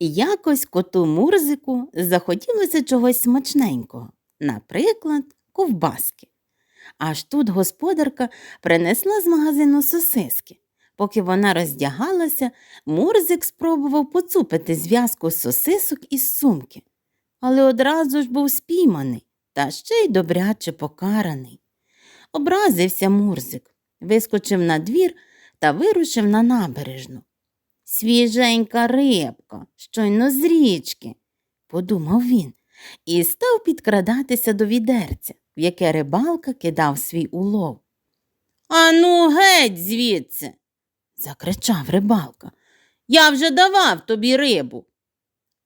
Якось коту Мурзику захотілося чогось смачненького, наприклад, ковбаски. Аж тут господарка принесла з магазину сосиски. Поки вона роздягалася, Мурзик спробував поцупити зв'язку сосисок із сумки, але одразу ж був спійманий та ще й добряче покараний. Образився Мурзик, вискочив на двір та вирушив на набережну. Свіженька рибка, щойно з річки, подумав він, і став підкрадатися до відерця, в яке рибалка кидав свій улов. Ану, геть звідси, закричав рибалка. Я вже давав тобі рибу.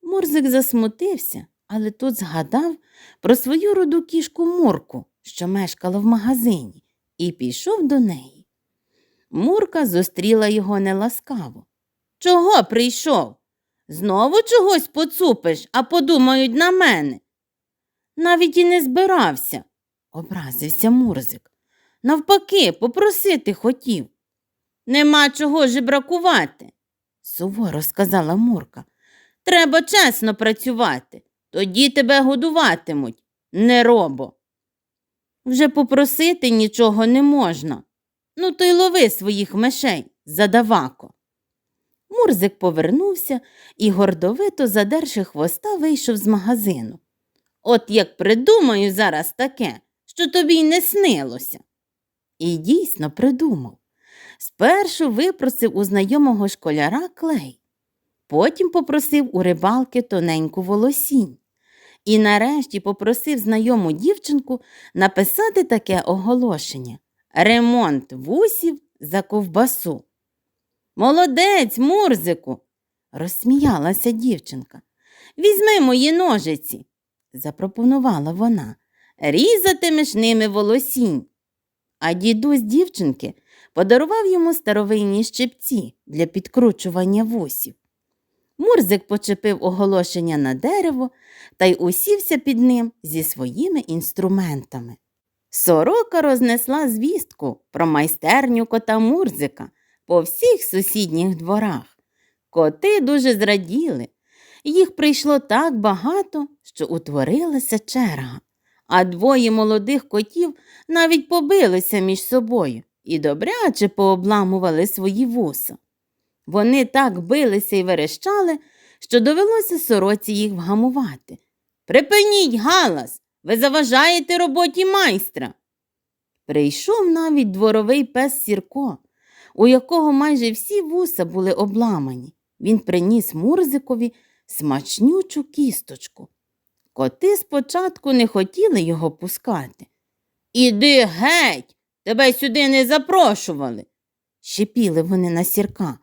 Мурзик засмутився, але тут згадав про свою руду кішку Мурку, що мешкала в магазині, і пішов до неї. Мурка зустріла його неласкаво. Чого прийшов? Знову чогось поцупиш, а подумають на мене. Навіть і не збирався, образився Мурзик. Навпаки, попросити хотів. Нема чого жебракувати, суворо сказала Мурка. Треба чесно працювати, тоді тебе годуватимуть, не робо. Вже попросити нічого не можна. Ну, то й лови своїх мишей, задавако. Мурзик повернувся і гордовито, задерши хвоста, вийшов з магазину. От як придумаю зараз таке, що тобі й не снилося. І дійсно придумав. Спершу випросив у знайомого школяра клей, потім попросив у рибалки тоненьку волосінь. І нарешті попросив знайому дівчинку написати таке оголошення Ремонт вусів за ковбасу. Молодець, Мурзику, розсміялася дівчинка. Візьми мої ножиці, запропонувала вона. Різатимеш ними волосінь. А дідусь дівчинки подарував йому старовинні щипці для підкручування вусів. Мурзик почепив оголошення на дерево та й усівся під ним зі своїми інструментами. Сорока рознесла звістку про майстерню кота Мурзика по всіх сусідніх дворах. Коти дуже зраділи. Їх прийшло так багато, що утворилася черга, а двоє молодих котів навіть побилися між собою і добряче пообламували свої вуса. Вони так билися і верещали, що довелося сороці їх вгамувати. Припиніть галас, ви заважаєте роботі майстра. Прийшов навіть дворовий пес Сірко, у якого майже всі вуса були обламані. Він приніс Мурзикові смачнючу кісточку. Коти спочатку не хотіли його пускати. Іди геть, тебе сюди не запрошували, шипіли вони на сірка.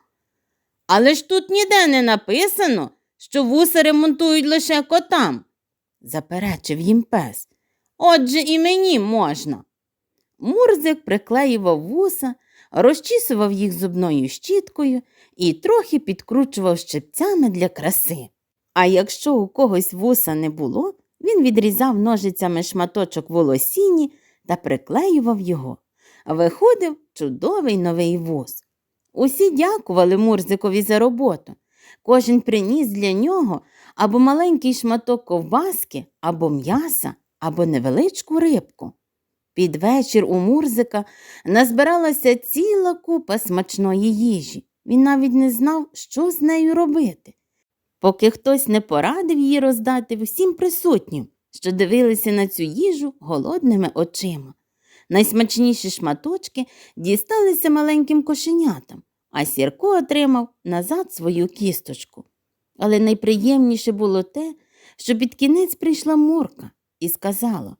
Але ж тут ніде не написано, що вуса ремонтують лише котам, заперечив їм пес. Отже, і мені можна. Мурзик приклеював вуса, розчісував їх зубною щіткою і трохи підкручував щипцями для краси. А якщо у когось вуса не було, він відрізав ножицями шматочок волосіні та приклеював його. Виходив чудовий новий вус. Усі дякували Мурзикові за роботу. Кожен приніс для нього або маленький шматок ковбаски, або м'яса, або невеличку рибку. Під вечір у Мурзика назбиралася ціла купа смачної їжі. Він навіть не знав, що з нею робити. Поки хтось не порадив її роздати всім присутнім, що дивилися на цю їжу голодними очима. Найсмачніші шматочки дісталися маленьким кошенятам, а Сірко отримав назад свою кісточку. Але найприємніше було те, що під кінець прийшла Мурка і сказала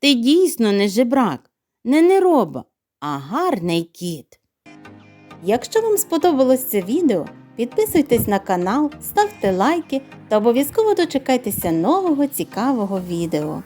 Ти дійсно не жебрак, не нероба, а гарний кіт. Якщо вам сподобалось це відео, підписуйтесь на канал, ставте лайки та обов'язково дочекайтеся нового цікавого відео.